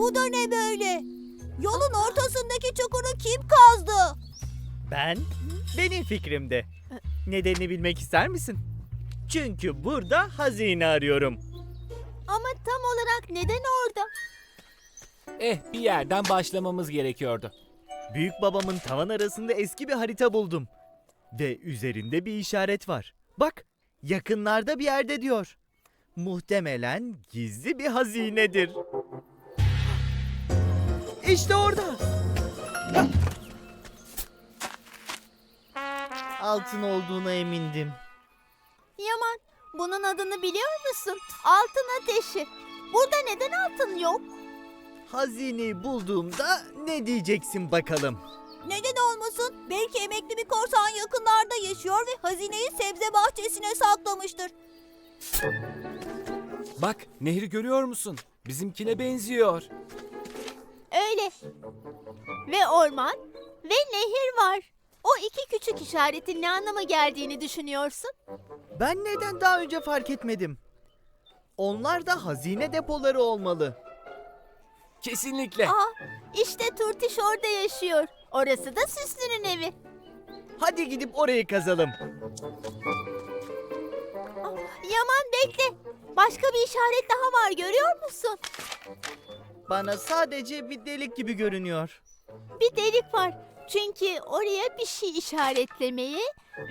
Bu da ne böyle? Yolun ortasındaki çukuru kim kazdı? Ben, benim fikrimde. Nedenini bilmek ister misin? Çünkü burada hazine arıyorum. Ama tam olarak neden orada? Eh bir yerden başlamamız gerekiyordu. Büyük babamın tavan arasında eski bir harita buldum. Ve üzerinde bir işaret var. Bak, yakınlarda bir yerde diyor. Muhtemelen gizli bir hazinedir. İşte orada. Altın olduğuna emindim. Yaman, bunun adını biliyor musun? Altın ateşi. Burada neden altın yok? Hazineyi bulduğumda ne diyeceksin bakalım? Neden olmasın? Belki emekli bir korsan yakınlarda yaşıyor ve hazineyi sebze bahçesine saklamıştır. Bak nehri görüyor musun? Bizimkine benziyor. Öyle. Ve orman ve nehir var. O iki küçük işaretin ne anlama geldiğini düşünüyorsun? Ben neden daha önce fark etmedim? Onlar da hazine depoları olmalı. Kesinlikle. Aa, işte Turtiş orada yaşıyor. Orası da Süslü'nün evi. Hadi gidip orayı kazalım. Aa, Yaman bekle. Başka bir işaret daha var görüyor musun? Bana sadece bir delik gibi görünüyor. Bir delik var. Çünkü oraya bir şey işaretlemeye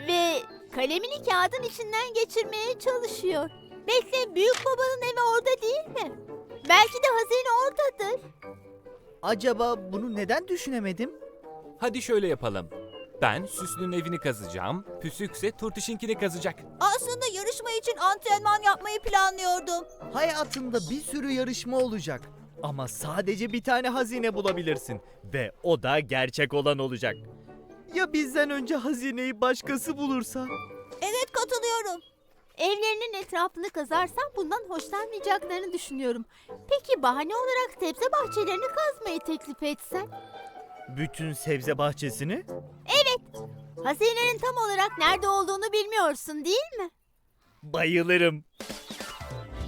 ve kalemini kağıdın içinden geçirmeye çalışıyor. Bekle büyük babanın evi orada değil mi? Belki de hazine oradadır. Acaba bunu neden düşünemedim? Hadi şöyle yapalım. Ben Süslü'nün evini kazacağım. Püsükse Turtiş'inkini kazacak. Aslında yarışma için antrenman yapmayı planlıyordum. Hayatında bir sürü yarışma olacak. Ama sadece bir tane hazine bulabilirsin. Ve o da gerçek olan olacak. Ya bizden önce hazineyi başkası bulursa? Evet katılıyorum. Evlerinin etrafını kazarsan bundan hoşlanmayacaklarını düşünüyorum. Peki bahane olarak sebze bahçelerini kazmayı teklif etsen? Bütün sebze bahçesini? Hazinenin tam olarak nerede olduğunu bilmiyorsun değil mi? Bayılırım.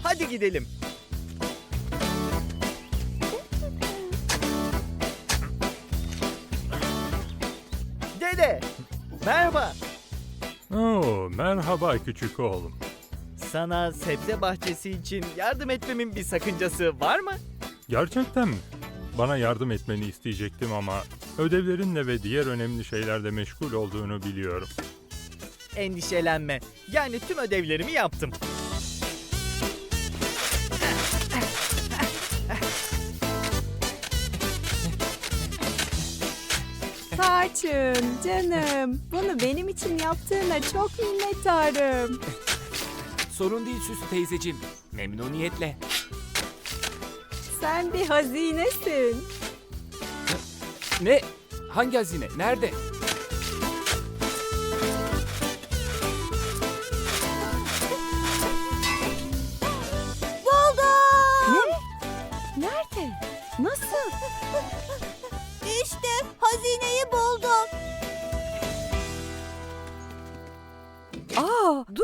Hadi gidelim. Dede, merhaba. Oo, merhaba küçük oğlum. Sana sebze bahçesi için yardım etmemin bir sakıncası var mı? Gerçekten mi? Bana yardım etmeni isteyecektim ama ödevlerinle ve diğer önemli şeylerle meşgul olduğunu biliyorum. Endişelenme. Yani tüm ödevlerimi yaptım. Tarçın, canım. Bunu benim için yaptığına çok minnettarım. Sorun değil Süslü teyzeciğim. Memnuniyetle. Sen bir hazinesin. Ne? Hangi hazine? Nerede?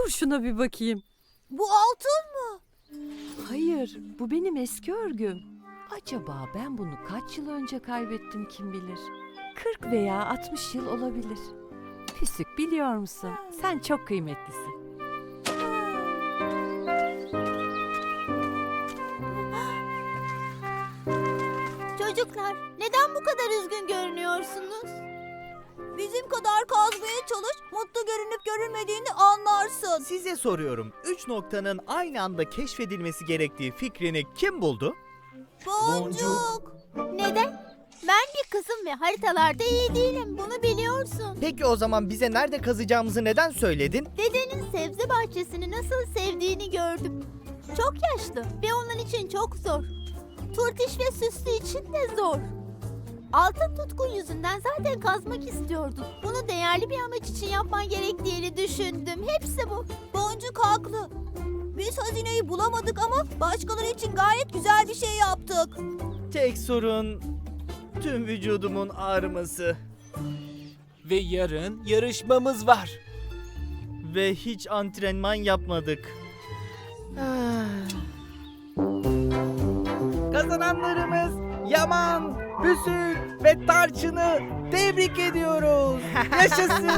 Dur şuna bir bakayım. Bu altın mı? Hayır, bu benim eski örgüm. Acaba ben bunu kaç yıl önce kaybettim kim bilir? 40 veya 60 yıl olabilir. Püsük biliyor musun? Sen çok kıymetlisin. Çocuklar neden bu kadar üzgün görünüyorsunuz? Bizim kadar kazmaya çalış, mutlu görünüp görünmediğini anlarsın. Size soruyorum. Üç noktanın aynı anda keşfedilmesi gerektiği fikrini kim buldu? Boncuk. Neden? Ben bir kızım ve haritalarda iyi değilim. Bunu biliyorsun. Peki o zaman bize nerede kazacağımızı neden söyledin? Dedenin sebze bahçesini nasıl sevdiğini gördüm. Çok yaşlı ve onun için çok zor. Turtiş ve Süslü için de zor. Altın tutkun yüzünden zaten kazmak istiyordum. Bunu değerli bir amaç için yapman gerektiğini düşündüm. Hepsi bu. Boncuk haklı. Biz hazineyi bulamadık ama başkaları için gayet güzel bir şey yaptık. Tek sorun tüm vücudumun ağrıması Ve yarın yarışmamız var. ve hiç antrenman yapmadık. Ah. Kazananlarımız Yaman, Büsük ve Tarçın'ı tebrik ediyoruz. Yaşasın.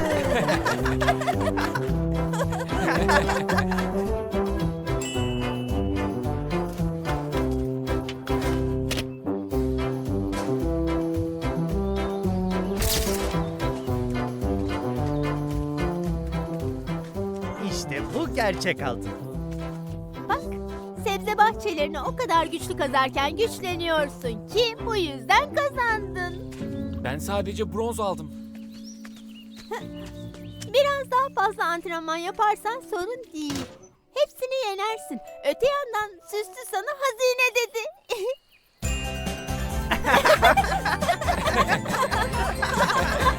İşte bu gerçek altın. Bahçelerini o kadar güçlü kazarken güçleniyorsun ki bu yüzden kazandın. Ben sadece bronz aldım. Biraz daha fazla antrenman yaparsan sorun değil. Hepsini yenersin. Öte yandan süslü sana hazine dedi.